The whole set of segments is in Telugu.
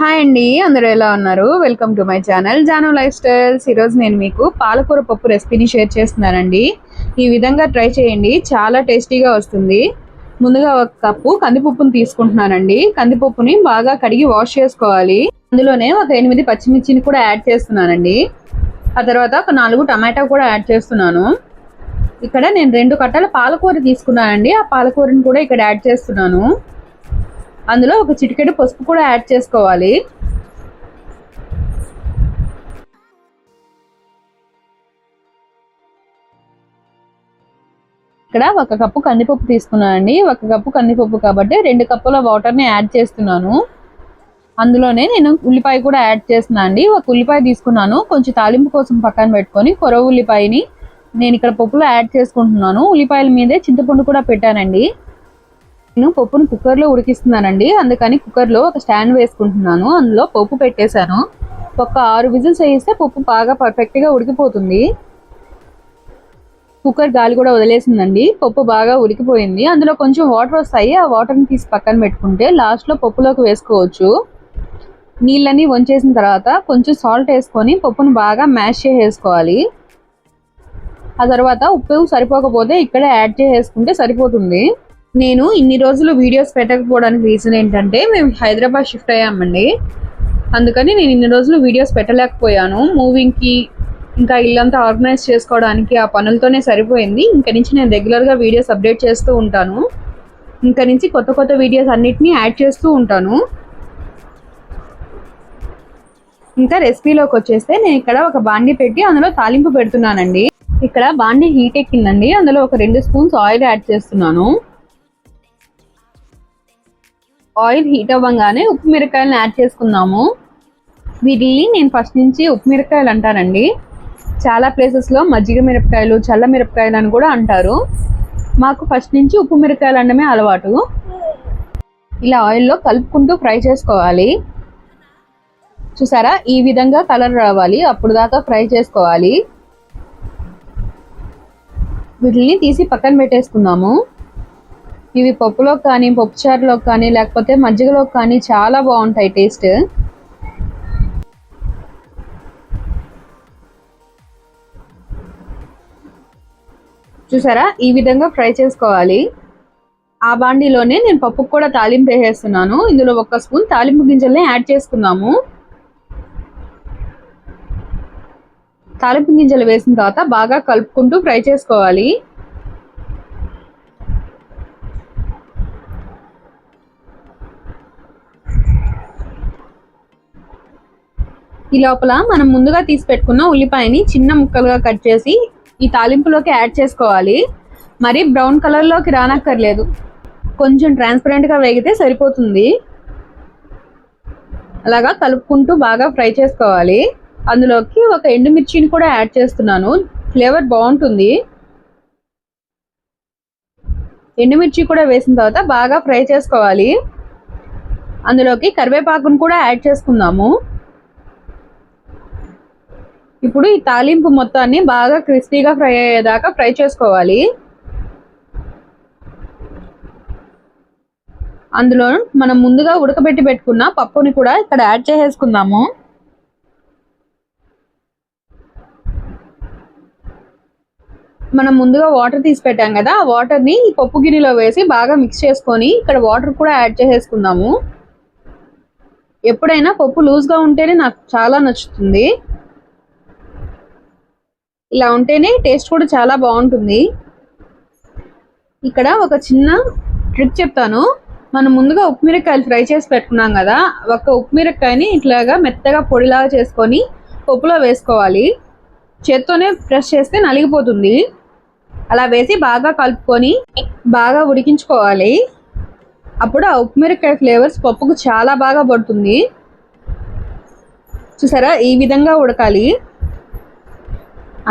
హాయ్ అండి అందరూ ఎలా ఉన్నారు? Welcome to my channel Jaano life styles ఈరోజు నేను మీకు పాలకూర పప్పు రెసిపీని షేర్ చేస్తున్నానండి. ఈ విధంగా ట్రై చేయండి. చాలా టేస్టీగా వస్తుంది. ముందుగా ఒక కప్పు కందిపప్పును తీసుకుంటున్నానండి. కందిపప్పుని బాగా కడిగి వాష్ చేసుకోవాలి. అందులోనే ఒక ఎనిమిది పచ్చిమిర్చిని కూడా యాడ్ చేస్తున్నానండి. ఆ తర్వాత ఒక నాలుగు టమాటా కూడా యాడ్ చేస్తున్నాను. ఇక్కడ నేను రెండు కట్టల పాలకూర తీసుకున్నానండి. ఆ పాలకూరని కూడా ఇక్కడ యాడ్ చేస్తున్నాను. అందులో ఒక చిటికెడు పసుపు కూడా యాడ్ చేసుకోవాలి. ఇక్కడ ఒక కప్పు కందిపప్పు తీసుకున్నానండి ఒక కప్పు కందిపప్పు కాబట్టి రెండు కప్పుల వాటర్ని యాడ్ చేస్తున్నాను. అందులోనే నేను ఉల్లిపాయ కూడా యాడ్ చేస్తున్నాను అండి. ఒక ఉల్లిపాయ తీసుకున్నాను. కొంచెం తాలింపు కోసం పక్కన పెట్టుకొని కొర ఉల్లిపాయని నేను ఇక్కడ పప్పులో యాడ్ చేసుకుంటున్నాను. ఉల్లిపాయల మీదే చింతపండు కూడా పెట్టానండి. నేను పప్పును కుక్కర్లో ఉడికిస్తున్నానండి. అందుకని కుక్కర్లో ఒక స్టాండ్ వేసుకుంటున్నాను. అందులో పప్పు పెట్టేశాను. ఒక ఆరు విజిల్స్ వేయిస్తే పప్పు బాగా పర్ఫెక్ట్గా ఉడికిపోతుంది. కుక్కర్ గాలి కూడా వదిలేసిందండి. పప్పు బాగా ఉడికిపోయింది. అందులో కొంచెం వాటర్ వస్తాయి. ఆ వాటర్ని తీసి పక్కన పెట్టుకుంటే లాస్ట్లో పప్పులోకి వేసుకోవచ్చు. నీళ్ళని వంచేసిన తర్వాత కొంచెం సాల్ట్ వేసుకొని పప్పును బాగా మ్యాష్ చేసేసుకోవాలి. ఆ తర్వాత ఉప్పు సరిపోకపోతే ఇక్కడే యాడ్ చేసేసుకుంటే సరిపోతుంది. నేను ఇన్ని రోజులు వీడియోస్ పెట్టకపోవడానికి రీజన్ ఏంటంటే మేము హైదరాబాద్ షిఫ్ట్ అయ్యామండి. అందుకని నేను ఇన్ని రోజులు వీడియోస్ పెట్టలేకపోయాను. మూవింగ్కి ఇంకా ఇల్లంతా ఆర్గనైజ్ చేసుకోవడానికి ఆ పనులతోనే సరిపోయింది. ఇంక నుంచి నేను రెగ్యులర్గా వీడియోస్ అప్డేట్ చేస్తూ ఉంటాను. ఇంక నుంచి కొత్త కొత్త వీడియోస్ అన్నిటినీ యాడ్ చేస్తూ ఉంటాను. ఇంకా రెసిపీలోకి వచ్చేస్తే నేను ఇక్కడ ఒక బాండి పెట్టి అందులో తాలింపు పెడుతున్నానండి. ఇక్కడ బాండి హీట్ ఎక్కిందండి. అందులో ఒక రెండు స్పూన్స్ ఆయిల్ యాడ్ చేస్తున్నాను. ఆయిల్ హీట్ అవ్వగానే ఉప్పు మిరకాయలను యాడ్ చేసుకుందాము. వీటిని నేను ఫస్ట్ నుంచి ఉప్పు మిరకాయలు అంటానండి. చాలా ప్లేసెస్లో మజ్జిగ మిరపకాయలు చల్ల మిరపకాయలు అని కూడా అంటారు. మాకు ఫస్ట్ నుంచి ఉప్పు మిరకాయలు అనడమే అలవాటు. ఇలా ఆయిల్లో కలుపుకుంటూ ఫ్రై చేసుకోవాలి. చూసారా? ఈ విధంగా కలర్ రావాలి. అప్పుడు దాకా ఫ్రై చేసుకోవాలి. వీటిని తీసి పక్కన పెట్టేసుకుందాము. ఇవి పప్పులో కానీ పప్పుచారులోకి కానీ లేకపోతే మజ్జిగలో కానీ చాలా బాగుంటాయి టేస్ట్. చూసారా? ఈ విధంగా ఫ్రై చేసుకోవాలి. ఆ బాండీలోనే నేను పప్పుకు కూడా తాలింపు వేసేస్తున్నాను. ఇందులో ఒక స్పూన్ తాలింపు గింజల్ని యాడ్ చేసుకున్నాము తాలింపు గింజలు వేసిన తర్వాత బాగా కలుపుకుంటూ ఫ్రై చేసుకోవాలి. ఈ లోపల మనం ముందుగా తీసి పెట్టుకున్న ఉల్లిపాయని చిన్న ముక్కలుగా కట్ చేసి ఈ తాలింపులోకి యాడ్ చేసుకోవాలి. మరి బ్రౌన్ కలర్లోకి రానక్కర్లేదు. కొంచెం ట్రాన్స్పరెంట్గా వేగితే సరిపోతుంది. అలాగా కలుపుకుంటూ బాగా ఫ్రై చేసుకోవాలి. అందులోకి ఒక ఎండుమిర్చిని కూడా యాడ్ చేస్తున్నాను. ఫ్లేవర్ బాగుంటుంది. ఎండుమిర్చి కూడా వేసిన తర్వాత బాగా ఫ్రై చేసుకోవాలి. అందులోకి కరివేపాకును కూడా యాడ్ చేసుకుందాము. ఇప్పుడు ఈ తాలింపు మొత్తాన్ని బాగా క్రిస్పీగా ఫ్రై అయ్యేదాకా ఫ్రై చేసుకోవాలి. అందులో మనం ముందుగా ఉడకబెట్టి పెట్టుకున్న పప్పుని కూడా ఇక్కడ యాడ్ చేసేసుకుందాము. మనం ముందుగా వాటర్ తీసి పెట్టాం కదా ఆ వాటర్ని ఈ పప్పు గిన్నెలో వేసి బాగా మిక్స్ చేసుకొని ఇక్కడ వాటర్ కూడా యాడ్ చేసేసుకుందాము. ఎప్పుడైనా పప్పు లూజ్గా ఉంటేనే నాకు చాలా నచ్చుతుంది. ఇలా ఉంటేనే టేస్ట్ కూడా చాలా బాగుంటుంది. ఇక్కడ ఒక చిన్న ట్రిక్ చెప్తాను. మనం ముందుగా ఉప్పు మిరపకాయలు ఫ్రై చేసి పెట్టుకున్నాం కదా ఒక ఉప్పు మిరకాయని ఇట్లాగా మెత్తగా పొడిలాగా చేసుకొని పప్పులో వేసుకోవాలి. చేత్తోనే ప్రెస్ చేస్తే నలిగిపోతుంది. అలా వేసి బాగా కలుపుకొని బాగా ఉడికించుకోవాలి. అప్పుడు ఆ ఉప్పు మిరపకాయ ఫ్లేవర్స్ పప్పుకు చాలా బాగా పడుతుంది. చూసారా? ఈ విధంగా ఉడకాలి.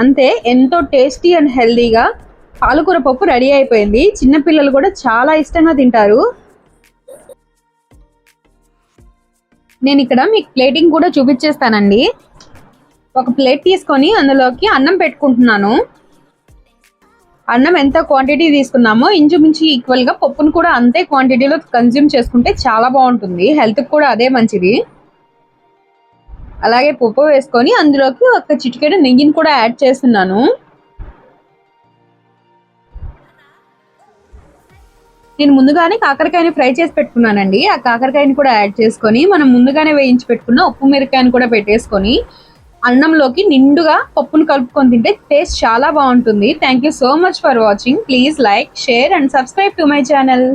అంతే ఎంతో టేస్టీ అండ్ హెల్దీగా పాలకూర పప్పు రెడీ అయిపోయింది. చిన్నపిల్లలు కూడా చాలా ఇష్టంగా తింటారు. నేను ఇక్కడ మీకు ప్లేటింగ్ కూడా చూపించేస్తానండి. ఒక ప్లేట్ తీసుకొని అందులోకి అన్నం పెట్టుకుంటున్నాను. అన్నం ఎంత క్వాంటిటీ తీసుకున్నామో ఇంచుమించు ఈక్వల్గా పప్పును కూడా అంతే క్వాంటిటీలో కన్జ్యూమ్ చేసుకుంటే చాలా బాగుంటుంది. హెల్త్కి కూడా అదే మంచిది. అలాగే పప్పు వేసుకొని అందులోకి ఒక చిటికెడు నెయ్యిని కూడా యాడ్ చేస్తున్నాను. నేను ముందుగానే కాకరకాయని ఫ్రై చేసి పెట్టుకున్నానండి. ఆ కాకరకాయని కూడా యాడ్ చేసుకొని మనం ముందుగానే వేయించి పెట్టుకున్న ఉప్పు మిరకాయని కూడా పెట్టేసుకొని అన్నంలోకి నిండుగా పప్పును కలుపుకొని తింటే టేస్ట్ చాలా బాగుంటుంది. Thank you so much for watching please like share and subscribe to my channel